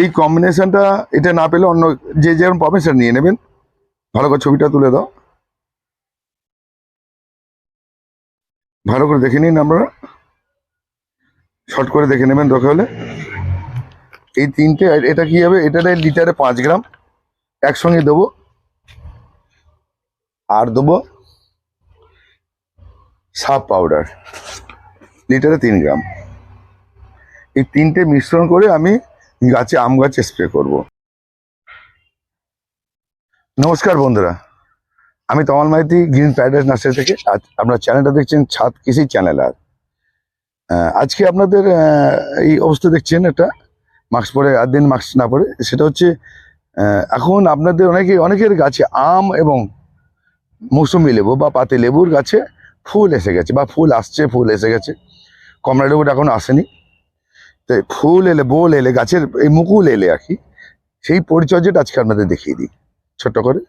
এই কম্বিনেশনটা এটা না পেলে অন্য যে যেরকম পাবেন সেটা নিয়ে নেবেন। ভালো করে ছবিটা তুলে দাও। ভালো করে দেখে নিন আপনারা। শর্ট করে দেখে নেবেন দরকার হলে। এই তিনটে এটা কি হবে? এটা লিটারে পাঁচ গ্রাম। একসঙ্গে দেবো। আর দেবো সাপ পাউডার। লিটারে তিন গ্রাম। এই তিনটে মিশ্রণ করে আমি গাছে আম গাছে স্প্রে করব। নমস্কার বন্ধুরা, আমি Tamal Maiti, green paradise nursery থেকে। আজ আপনার চ্যানেলটা দেখছেন ছাদ কৃষি চ্যানেল আর। আজকে আপনাদের এই অবস্থা দেখছেন একটা মাস্ক পরে, আর দিন মাস্ক না পরে। সেটা হচ্ছে এখন আপনাদের অনেকে, অনেকের গাছে আম এবং মৌসুমি লেবু বা পাতি লেবুর গাছে ফুল এসে গেছে বা ফুল আসছে, ফুল এসে গেছে। কমলা লেবুটা এখন আসেনি। তো ফুল এলে, বোল এলে, গাছের এই মুকুল এলে আর কি, সেই পরিচর্যাটা আজকে আপনাদের দেখিয়ে দিই, ছোট্ট করে।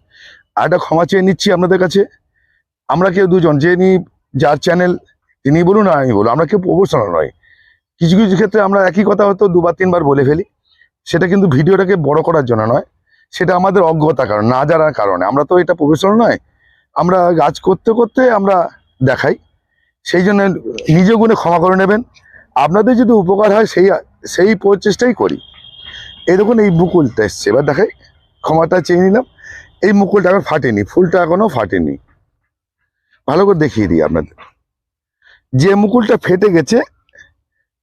আর একটা ক্ষমা চেয়ে নিচ্ছি আপনাদের কাছে। আমরা কেউ দুজন যে নি যার চ্যানেল তিনি বলুন আর আমি বলুন, আমরা কেউ প্রফেশনাল নয়। কিছু কিছু ক্ষেত্রে আমরা একই কথা হয়তো দুবার, তিনবার বলে ফেলি। সেটা কিন্তু ভিডিওটাকে বড় করার জন্য নয়, সেটা আমাদের অজ্ঞতা কারণ, না জানার কারণে। আমরা তো এটা প্রফেশনাল নয়, আমরা গাছ করতে করতে আমরা দেখাই। সেই জন্য নিজ গুণে ক্ষমা করে নেবেন। আপনাদের যদি উপকার হয়, সেই সেই প্রচেষ্টাই করি। এই দেখুন, এই মুকুলটা এসছে। এবার দেখাই, ক্ষমাটা চেয়ে নিলাম। এই মুকুলটা এখন ফাটেনি, ফুলটা এখনও ফাটেনি। ভালো করে দেখিয়ে দিই আপনাদের। যে মুকুলটা ফেটে গেছে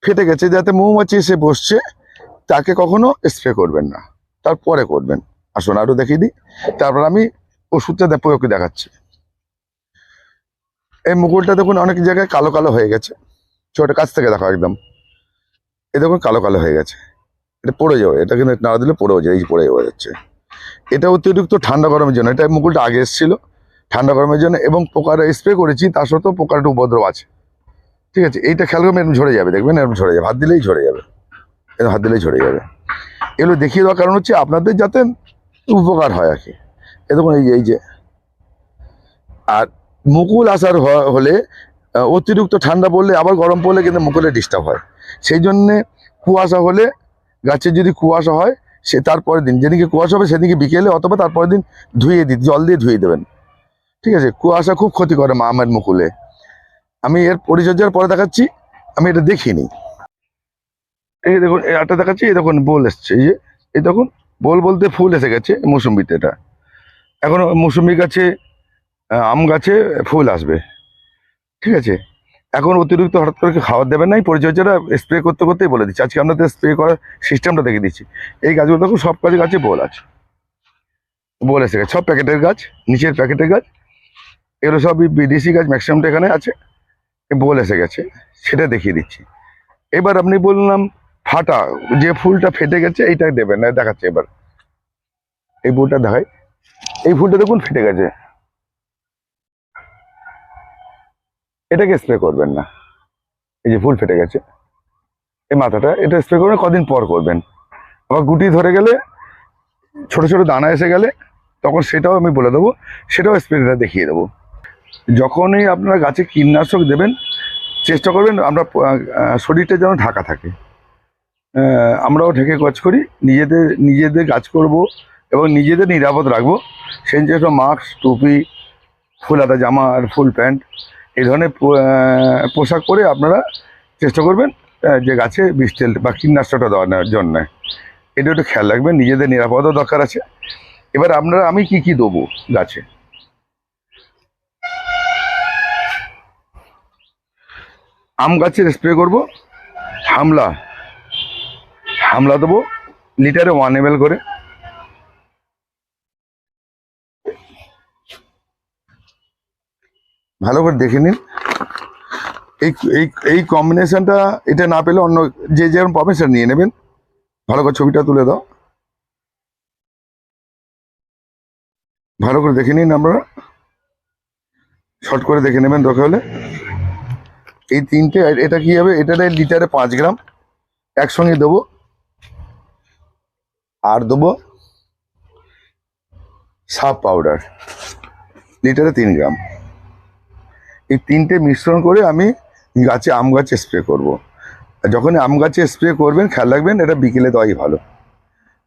ফেটে গেছে, যাতে মৌমাছি এসে বসছে, তাকে কখনো স্প্রে করবেন না। তারপরে করবেন। আসুন আরও দেখিয়ে দিই। তারপর আমি ওষুধটা প্রয়োগ দেখাচ্ছি। এই মুকুলটা দেখুন, অনেক জায়গায় কালো কালো হয়ে গেছে। ছোট কাছ থেকে দেখো একদম। এই দেখুন কালো কালো হয়ে গেছে। এটা পড়ে যাবে, এটা কিন্তু নাড়া দিলে পড়েও যায়, এই পড়ে যাওয়া যাচ্ছে। এটা অতিরিক্ত ঠান্ডা গরমের জন্য, এটা মুকুলটা আগে এসেছিল ঠান্ডা গরমের জন্য, এবং পোকার স্প্রে করেছি, তার সত্ত্বেও পোকার একটু উপদ্রব আছে। ঠিক আছে, এইটা খেয়াল করবেন এরকম ঝরে যাবে, দেখবেন এরকম ঝরে যাবে, হাত দিলেই ঝরে যাবে। এরকম হাত দিলেই ঝরে যাবে। এগুলো দেখিয়ে দেওয়ার কারণ হচ্ছে আপনাদের যাতে উপকার হয় আর কি। এ দেখুন, এই যে এই যে। আর মুকুল আসার হলে অতিরিক্ত ঠান্ডা পড়লে আবার গরম পড়লে কিন্তু মুকুলে ডিস্টার্ব হয়। সেই জন্যে কুয়াশা হলে গাছের যদি কুয়াশা হয়, সে তারপরের দিন যেদিকে কুয়াশা হবে সেদিকে বিকেলে অথবা তারপরের দিন ধুয়ে দিই জল দিয়ে ধুয়ে দেবেন। ঠিক আছে? কুয়াশা খুব ক্ষতি করে মা আমের মুকুলে। আমি এর পরিচর্যার পরে দেখাচ্ছি, আমি এটা দেখিনি। এই দেখুন আটটা দেখাচ্ছি, এই দেখুন, বোল এসছে। এই যে, এই দেখুন, বোল বলতে ফুল এসে গেছে মৌসুম্বিতে এটা। এখন মৌসুম্বি গাছে আম গাছে ফুল আসবে। ঠিক আছে? এখন অতিরিক্ত হঠাৎ করে খাবার দেবেন নাই? পরিচর্যাটা স্প্রে করতে করতেই বলে দিচ্ছি। আজকে আপনাদের স্প্রে করার সিস্টেমটা দেখে দিচ্ছি। এই গাছগুলো দেখুন, সব কাজে গাছে বোল আছে। বোল এসে গেছে। সব প্যাকেটের গাছ, নিচের প্যাকেটের গাছ। এগুলো সব বিদেশি গাছ ম্যাক্সিমামটা এখানে আছে। বোল এসে গেছে। সেটা দেখিয়ে দিচ্ছি। এবার আপনি বললাম, ফাটা, যে ফুলটা ফেটে গেছে এইটা দেবেন। না দেখাচ্ছে এবার। এই ফুলটা দেখাই। এই ফুলটা দেখুন, ফেটে গেছে। এটাকে স্প্রে করবেন না। এই যে ফুল ফেটে গেছে। এই মাথাটা, এটা স্প্রে করবেন, কদিন পর করবেন। আবার গুটি ধরে গেলে, ছোট ছোট দানা এসে গেলে, তখন সেটাও আমি বলে দেবো, সেটাও স্প্রেটা দেখিয়ে দেবো। যখনই আপনারা গাছে কীটনাশক দেবেন, চেষ্টা করবেন আমরা শরীরটা যেন ঢাকা থাকে। আমরাও ঢেকে কাজ করি, নিজেদের নিজেদের কাজ করব এবং নিজেদের নিরাপদ রাখব। সেই জন্য মাস্ক, টুপি, ফুল হাতা জামা আর ফুল প্যান্ট এই ধরনের পোশাক পরে আপনারা চেষ্টা করবেন যে গাছে বিষ তেল বা কীটনাশকটা দেওয়ার জন্য। এটা একটু খেয়াল রাখবেন, নিজেদের নিরাপদও দরকার আছে। এবার আপনারা, আমি কি কি দেবো গাছে? আম গাছের স্প্রে করব, হামলা। হামলা দেবো, লিটারে ওয়ান এম করে। ভালো করে দেখে নিন। এই এই এই কম্বিনেশনটা এটা না পেলে অন্য যে যেরকম পাবেন সেটা নিয়ে নেবেন। ভালো করে ছবিটা তুলে দাও। ভালো করে দেখে নিন আমরা শর্ট করে দেখে নেবেন দরকার হলে। এই তিনটে, এটা কি হবে? এটা লিটারে পাঁচ গ্রাম। একসঙ্গে দেবো। আর দেবো সাপ পাউডার। লিটারে তিন গ্রাম। এই তিনটে মিশ্রণ করে আমি গাছে আম গাছে স্প্রে করব। যখন আম গাছে স্প্রে করবেন, খেয়াল রাখবেন, এটা বিকেলে দেওয়াই ভালো।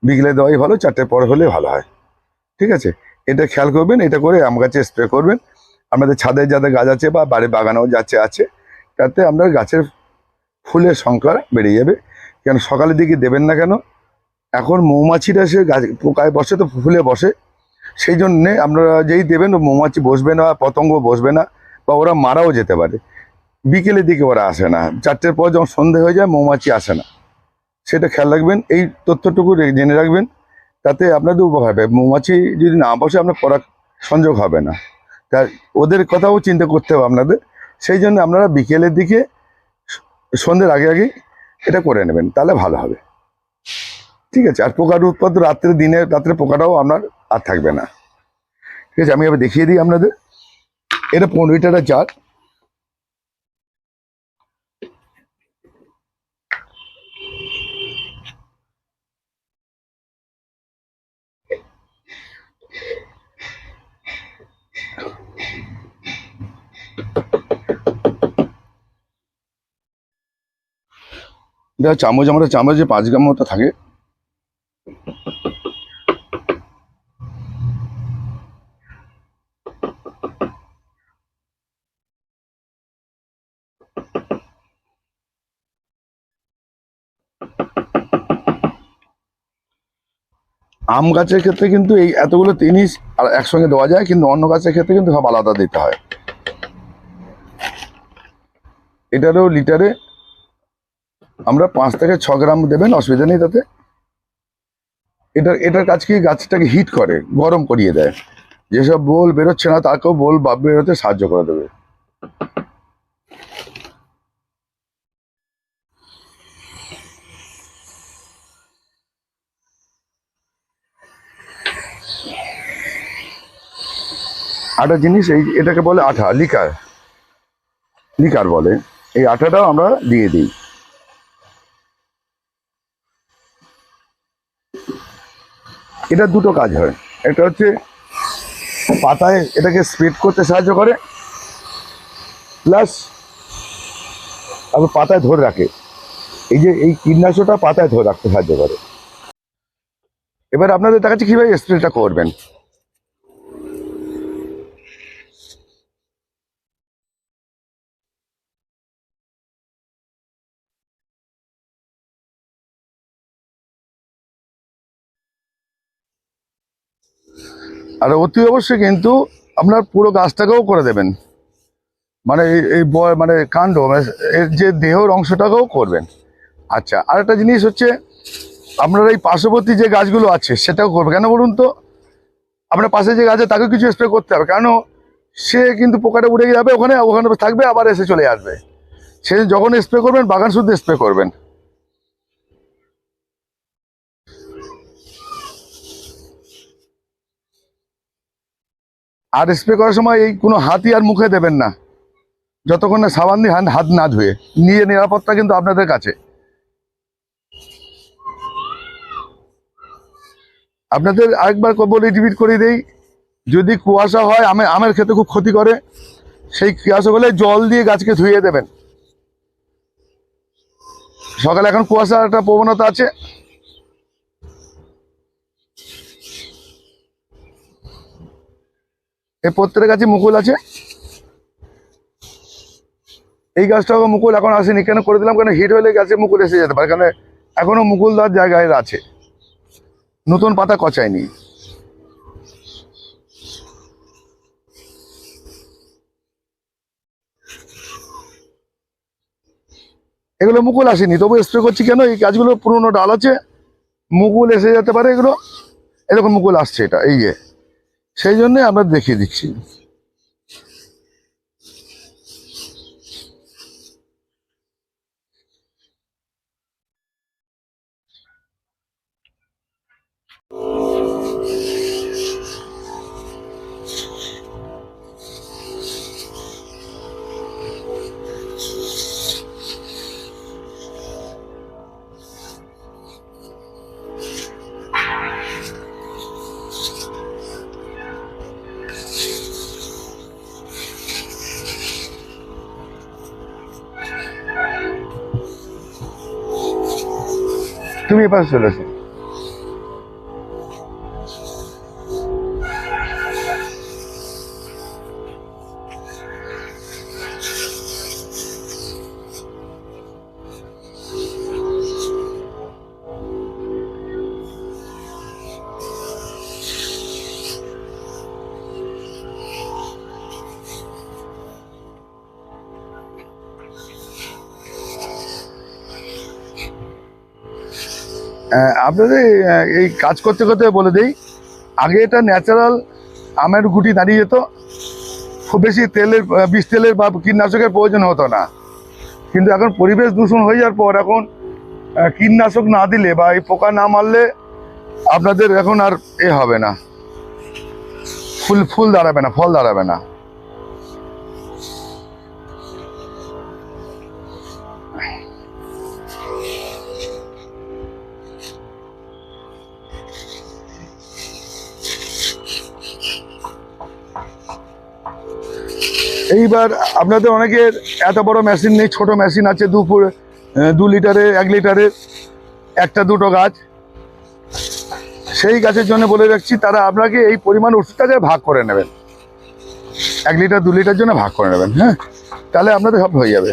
বিকেলে দেওয়াই ভালো, চারটের পর হলে ভালো হয়। ঠিক আছে? এটা খেয়াল করবেন, এটা করে আম গাছে স্প্রে করবেন। আমাদের ছাদে যাদের গাছ আছে বা বাড়ির বাগানেও যাচ্ছে আছে, তাতে আপনার গাছের ফুলের সংখ্যা বেড়ে যাবে। কেন সকালের দিকে দেবেন না কেন? এখন মৌমাছিরা এসে গাছ পোকায় বসে তো ফুলে বসে। সেই জন্যে আপনারা যেই দেবেন, মৌমাছি বসবে না, পতঙ্গ বসবে না। বা ওরা মারাও যেতে পারে। বিকেলের দিকে ওরা আসে না। চারটের পর যখন সন্ধে হয়ে যায়, মৌমাছি আসে না। সেটা খেয়াল রাখবেন, এই তথ্যটুকু জেনে রাখবেন, তাতে আপনাদের উপকার হবে। মৌমাছি যদি না বসে, আপনার পরাগ সংযোগ হবে না। তা ওদের কথাও চিন্তা করতে হবে আপনাদের। সেই জন্য আপনারা বিকেলের দিকে সন্ধ্যের আগে আগে এটা করে নেবেন, তাহলে ভালো হবে। ঠিক আছে? আর পোকার উৎপাদ রাত্রে দিনে, রাত্রে পোকাটাও আপনার আর থাকবে না। ঠিক আছে? আমি এবার দেখিয়ে দিই আপনাদের। এটা পনেরো লিটারের জার। এটা চামচ আমরা চামচে পাঁচ গ্রাম মতো থাকে। আম গাছের ক্ষেত্রে কিন্তু এই এতগুলো জিনিস আর একসঙ্গে দেওয়া যায়, কিন্তু অন্য গাছের ক্ষেত্রে কিন্তু সব আলাদা দিতে হয়। এটারও লিটারে আমরা পাঁচ থেকে ছ গ্রাম দেবেন, অসুবিধা নেই তাতে। এটা এটার কাজ কি? গাছটাকে হিট করে, গরম করিয়ে দেয়। যেসব বোল বেরোচ্ছে না, তাকেও বোল বা বেরোতে সাহায্য করে দেবে। আটা জিনিস, এই এটাকে বলে আঠা, লিকার। লিকার বলে। এই আটাটাও আমরা দিয়ে দিই। এটা দুটো কাজ হয়। একটা হচ্ছে পাতায় এটাকে স্প্রেড করতে সাহায্য করে, প্লাস আবার পাতায় ধরে রাখে। এই যে এই কীটনাশকটা পাতায় ধরে রাখতে সাহায্য করে। এবার আপনাদের দেখাচ্ছি কীভাবে স্প্রেটা করবেন। আর অতি অবশ্যই কিন্তু আপনার পুরো গাছটাকেও করে দেবেন। মানে এই- মানে কাণ্ড মানে এর যে দেহর অংশটাকেও করবেন। আচ্ছা আর একটা জিনিস হচ্ছে, আপনার এই পার্শ্ববর্তী যে গাছগুলো আছে, সেটাও করবে কেন বলুন তো? আপনার পাশে যে গাছ আছে, তাকেও কিছু স্প্রে করতে হবে। কেন? সে কিন্তু পোকাটা উড়ে যাবে ওখানে ওখানে থাকবে, আবার এসে চলে আসবে। সে যখন স্প্রে করবেন, বাগান শুদ্ধ স্প্রে করবেন। আর স্প্রে করার সময় এই কোনো হাতই আর মুখে দেবেন না। যতক্ষণ না সাবান দিয়ে হাত হাত না ধুয়ে। নিয়ে নিরাপত্তা কিন্তু আপনাদের কাছে। আপনাদের আরেকবার বলে রিপিট করে দেই। যদি কুয়াশা হয়, আমে আমের ক্ষেত্রে খুব ক্ষতি করে। সেই কুয়াশা হলে জল দিয়ে গাছকে ধুয়ে দেবেন। সকালে এখন কুয়াশার একটা প্রবণতা আছে। এই প্রত্যেকের কাছে মুকুল আছে। এই গাছটাও মুকুল এখন আসেনি। কেন করে দিলাম? কেন হিট হলে গাছে, মুকুল এসে যেতে পারে। কারণ এখনও মুকুল দেওয়ার জায়গায় আছে। নতুন পাতা কচায়নি। এগুলো মুকুল আসেনি। তবু স্প্রে করছি কেন? এই গাছগুলো পুরনো ডাল আছে। মুকুল এসে যেতে পারে এগুলো। এরকম মুকুল আসছে এটা, এই যে। সেই জন্যে আমরা দেখিয়ে দিচ্ছি। তুমি এপাশে চলে এসো। আপনাদের এই কাজ করতে করতে বলে দিই, আগে এটা ন্যাচারাল আমের গুটি দাঁড়িয়ে যেত। খুব বেশি তেলের বিষ তেলের বা কীটনাশকের প্রয়োজন হতো না। কিন্তু এখন পরিবেশ দূষণ হয়ে যাওয়ার পর এখন কীটনাশক না দিলে বা এই পোকা না মারলে আপনাদের এখন আর এ হবে না। ফুল ফুল দাঁড়াবে না, ফল দাঁড়াবে না। এইবার আপনাদের অনেকের এত বড় মেশিন নেই, ছোট মেশিন আছে দুপুর দু লিটারে, এক লিটারের একটা দুটো গাছ। সেই গাছের জন্য বলে রাখছি, তারা আপনাকে এই পরিমাণ ওষুধটাকে ভাগ করে নেবেন। এক লিটার, দু লিটার জন্য ভাগ করে নেবেন হ্যাঁ? তাহলে আপনাদের সব হয়ে যাবে।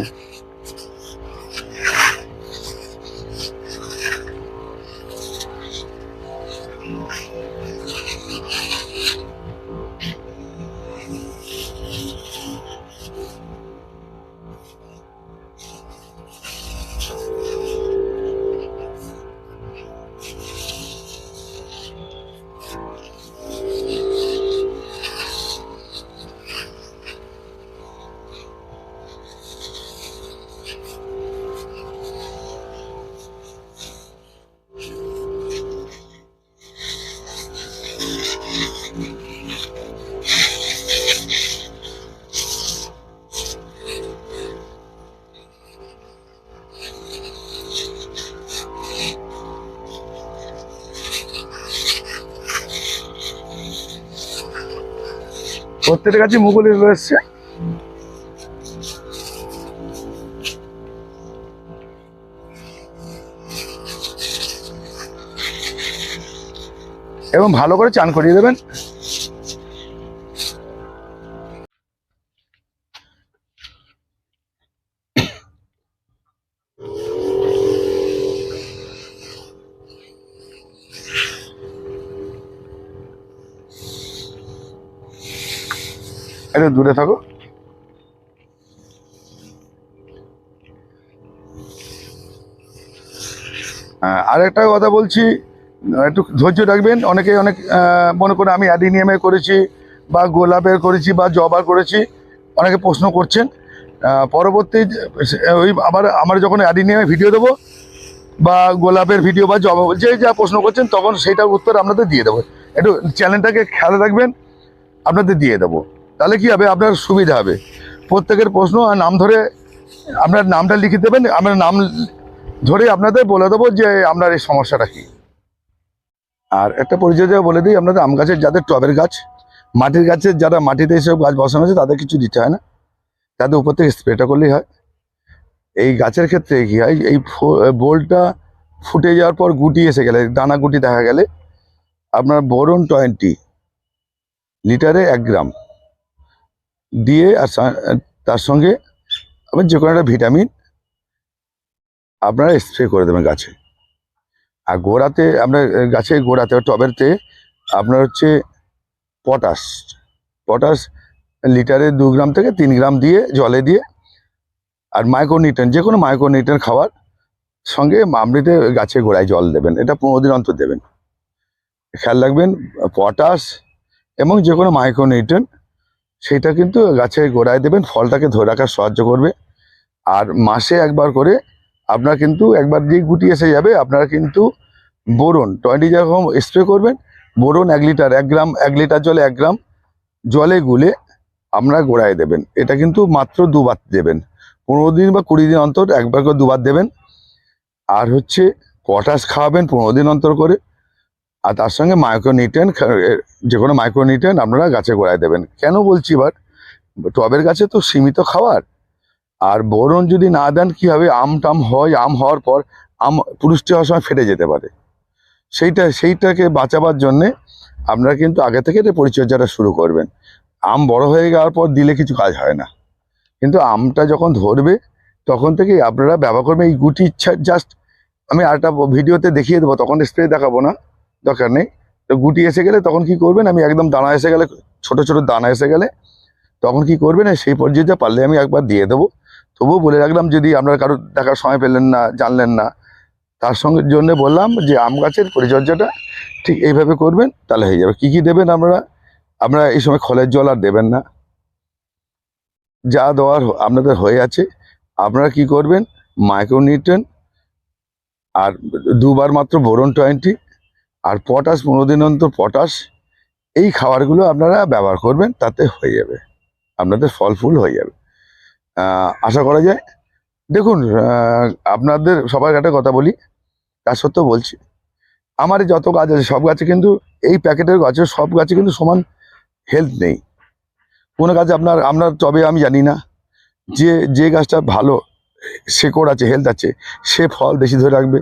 প্রত্যেকের কাছে মুগুলি রয়েছে এবং ভালো করে চান করিয়ে দেবেন। একটু দূরে থাকো। আর একটা কথা বলছি, একটু ধৈর্য রাখবেন। অনেকে, অনেক মনে করে আমি অ্যাডিনিয়ামে করেছি, বা গোলাপের করেছি, বা জবার করেছি, অনেকে প্রশ্ন করছেন। পরবর্তী, ওই আবার আমার যখন অ্যাডিনিয়ামে ভিডিও দেবো, বা গোলাপের ভিডিও বা জবা, যে যা প্রশ্ন করছেন, তখন সেইটার উত্তর আপনাদের দিয়ে দেবো। একটু চ্যানেলটাকে খেয়াল রাখবেন, আপনাদের দিয়ে দেবো। তাহলে কি হবে? আপনার সুবিধা হবে। প্রত্যেকের প্রশ্ন আর নাম ধরে আপনার নামটা লিখে দেবেন, আমরা নাম ধরে আপনাদের বলে দেবো যে আপনার এই সমস্যাটা কি। আর একটা পরিচর্যা বলে দিই, আপনাদের আম গাছের যাদের টবের গাছ, মাটির গাছের যারা মাটিতে এসব গাছ বসানো আছে, তাদের কিছু দিতে হয় না। তাদের উপর থেকে স্প্রেটা করলেই হয়। এই গাছের ক্ষেত্রে কি হয়, এই বোলটা ফুটে যাওয়ার পর গুটি এসে গেলে, দানা গুটি দেখা গেলে, আপনার বোরন টোয়েন্টি লিটারে এক গ্রাম। দিয়ে আর তার সঙ্গে আপনি যে কোনো একটা ভিটামিন আপনারা স্প্রে করে দেবেন গাছে। আর গোড়াতে আপনার গাছের গোড়াতে টবেরতে আপনার হচ্ছে পটাশ। পটাশ লিটারে দু গ্রাম থেকে তিন গ্রাম দিয়ে জলে দিয়ে আর মাইক্রোনিউট্রেন যে কোনো মাইক্রোনিউট্রেন খাওয়ার সঙ্গে আমৃতে গাছের গোড়ায় জল দেবেন। এটা পনেরো দিন অন্তর দেবেন। খেয়াল রাখবেন, পটাশ এবং যে কোনো মাইক্রোনিউট্রেন সেটা কিন্তু গাছের গোড়ায় দেবেন, ফলটাকে ধরে রাখার সাহায্য করবে। আর মাসে একবার করে আপনার কিন্তু একবার যে গুটি এসে যাবে, আপনারা কিন্তু বোরন টোয়েন্টি যেরকম স্প্রে করবেন, বোরন এক লিটার, এক গ্রাম, এক লিটার জলে এক গ্রাম জলে গুলে আপনারা গোড়ায় দেবেন। এটা কিন্তু মাত্র দুবার দেবেন। পনেরো দিন বা কুড়ি দিন অন্তর একবার করে দুবার দেবেন। আর হচ্ছে পটাশ খাওয়াবেন পনেরো দিন অন্তর করে। আর তার সঙ্গে মাইক্রোনিউট্রেন যে কোনো মাইক্রোনিউট্রেন আপনারা গাছে গোড়ায় দেবেন। কেন বলছি এবার? টবের গাছে তো সীমিত খাবার। আর বোরন যদি না দেন, কি হবে? আম টাম হয়, আম হওয়ার পর আম পুরুষ্টি হওয়ার সময় ফেটে যেতে পারে। সেইটা, সেইটাকে বাঁচাবার জন্যে আপনারা কিন্তু আগে থেকে এটা পরিচর্যাটা শুরু করবেন। আম বড় হয়ে যাওয়ার পর দিলে কিছু কাজ হয় না। কিন্তু আমটা যখন ধরবে, তখন থেকেই আপনারা ব্যবহার করবেন। এই গুটি ইচ্ছা জাস্ট আমি আরেকটা ভিডিওতে দেখিয়ে দেবো, তখন স্প্রে দেখাবো না। দরকার নেই। তো গুটি এসে গেলে তখন কি করবেন? আমি একদম দানা এসে গেলে, ছোট ছোট দানা এসে গেলে তখন কি করবেন? সেই পর্যায়ে পারলে আমি একবার দিয়ে দেবো। তবুও বলে রাখলাম, যদি আপনারা কারোর দেখার সময় পেলেন না, জানলেন না, তার সঙ্গে জন্য বললাম যে আম গাছের পরিচর্যাটা ঠিক এইভাবে করবেন, তাহলে হয়ে যাবে। কি কি দেবেন আপনারা? আপনারা এই সময় খলের জল আর দেবেন না। যা দেওয়ার আপনাদের হয়ে আছে। আপনারা কি করবেন? মাইক্রোনিউট্রেন আর দুবার মাত্র বোরন টোয়েন্টি আর পটাশ, পনেরো দিন অন্তর পটাশ, এই খাবারগুলো আপনারা ব্যবহার করবেন, তাতে হয়ে যাবে। আপনাদের ফল ফুল হয়ে যাবে। আশা করা যায়, দেখুন আপনাদের সবার একটা কথা বলি, তার সত্ত্বেও বলছি, আমার যত গাছ আছে, সব গাছে কিন্তু এই প্যাকেটের গাছে, সব গাছে কিন্তু সমান হেলথ নেই। কোনো গাছে আপনার আপনার তবে আমি জানি না, যে যে গাছটা ভালো শেকড় আছে হেলথ আছে, সে ফল বেশি ধরে রাখবে,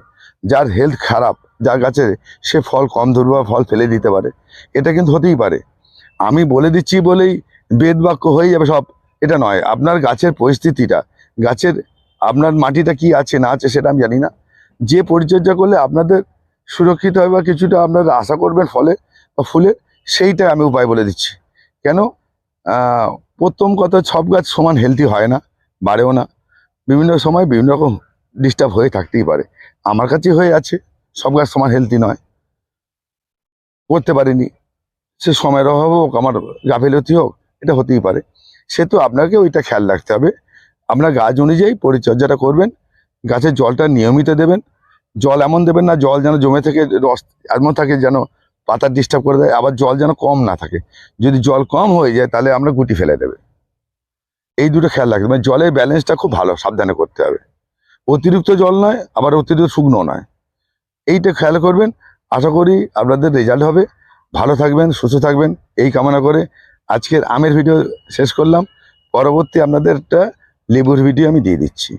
যার হেলথ খারাপ যার গাছে সে ফল কম ধরবে ফল ফেলে দিতে পারে। এটা কিন্তু হতেই পারে। আমি বলে দিচ্ছি বলেই বেদ বাক্য হয়ে যাবে সব। এটা নয়, আপনার গাছের পরিস্থিতিটা, গাছের আপনার মাটিটা কি আছে, না আছে, সেটা আমি জানি না। যে পরিচর্যা করলে আপনাদের সুরক্ষিত হয় বা কিছুটা আপনারা আশা করবেন ফলে বা ফুলে সেইটা আমি উপায় বলে দিচ্ছি। কেন? প্রথম কথা সব গাছ সমান হেলদি হয় না, বাড়েও না। বিভিন্ন সময় বিভিন্ন রকম ডিস্টার্ব হয়ে থাকতেই পারে। আমার কাছে হয়ে আছে। সব গাছ সমান হেলদি নয়। করতে পারিনি। সে সময়ের অভাব হোক, আমার গাফিলতি হোক, এটা হতেই পারে। সে তো আপনাকে ওইটা খেয়াল রাখতে হবে। আপনার গাছ অনুযায়ী পরিচর্যাটা করবেন, গাছের জলটা নিয়মিত দেবেন। জল এমন দেবেন না, জল যেন জমে থেকে রস এমন থাকে যেন পাতা ডিস্টার্ব করে দেয়, আবার জল যেন কম না থাকে। যদি জল কম হয়ে যায়, তাহলে আমরা গুটি ফেলে দেবে। এই দুটো খেয়াল রাখতে মানে জলের ব্যালেন্সটা খুব ভালো, সাবধানে করতে হবে। অতিরিক্ত জল নয়, আবার অতিরিক্ত শুকনো নয়। এইটা খেয়াল করবেন। আশা করি আপনাদের রেজাল্ট হবে। ভালো থাকবেন, সুস্থ থাকবেন, এই কামনা করে আজকের আমের ভিডিও শেষ করলাম। পরবর্তী আপনাদের একটা লেবুর ভিডিও আমি দিয়ে দিচ্ছি।